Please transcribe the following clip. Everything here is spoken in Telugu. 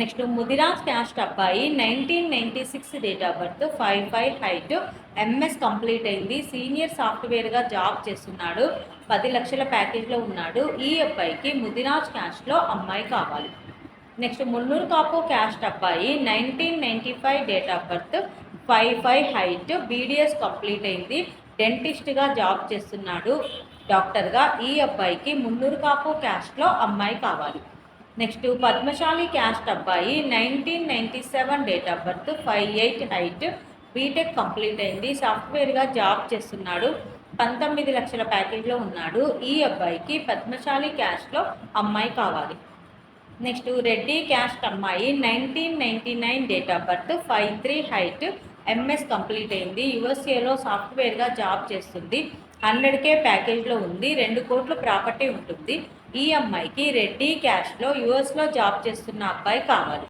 నెక్స్ట్ ముదిరాజ్ క్యాస్ట్ అబ్బాయి nineteen ninety six date of birth five five height MS complete అయింది. సీనియర్ సాఫ్ట్వేర్గా జాబ్ చేస్తున్నాడు. పది లక్షల ప్యాకేజ్లో ఉన్నాడు. ఈ అబ్బాయికి ముదిరాజ్ క్యాస్ట్లో అమ్మాయి కావాలి. నెక్స్ట్ మున్నూరు కాపు క్యాస్ట్ అబ్బాయి nineteen ninety five date of birth five five height BDS complete అయింది. డెంటిస్ట్గా జాబ్ చేస్తున్నాడు. డాక్టర్గా ఈ అబ్బాయికి మున్నూరు కాపు క్యాస్ట్లో అమ్మాయి కావాలి. నెక్స్ట్ పద్మశాలి క్యాస్ట్ అబ్బాయి nineteen ninety seven date of birth five eight height. B Tech complete అయింది. సాఫ్ట్వేర్గా జాబ్ చేస్తున్నాడు. పంతొమ్మిది లక్షల ప్యాకేజ్లో ఉన్నాడు. ఈ అబ్బాయికి పద్మశాలి క్యాస్ట్లో అమ్మాయి కావాలి. నెక్స్ట్ రెడ్డి క్యాస్ట్ అమ్మాయి nineteen ninety nine date of birth five three height. MS complete అయింది. యుఎస్ఏలో సాఫ్ట్వేర్గా జాబ్ చేస్తుంది. హండ్రెడ్ కే ప్యాకేజ్లో ఉంది. రెండు కోట్ల ప్రాపర్టీ ఉంటుంది. ఈ అమ్మాయికి రెడ్డి క్యాష్లో యుఎస్లో జాబ్ చేస్తున్న అబ్బాయి కావాలి.